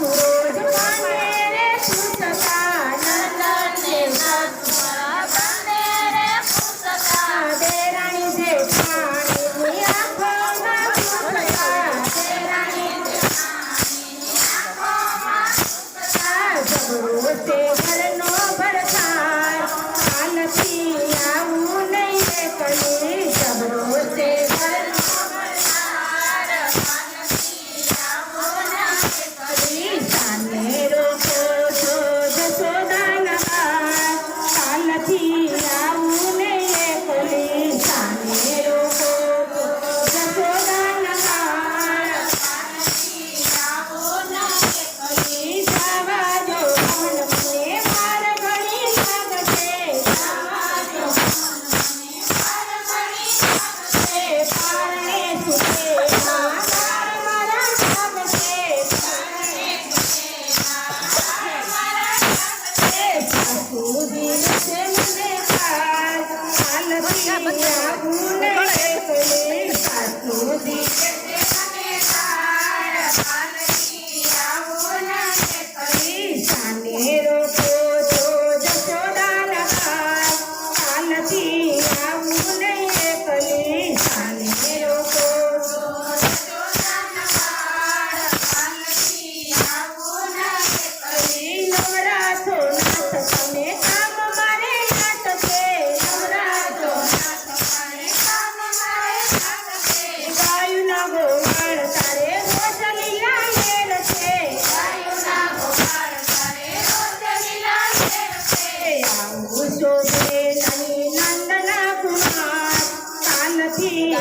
Gracias. બધા જોગે નહીં નંદના કુમાર કાનથી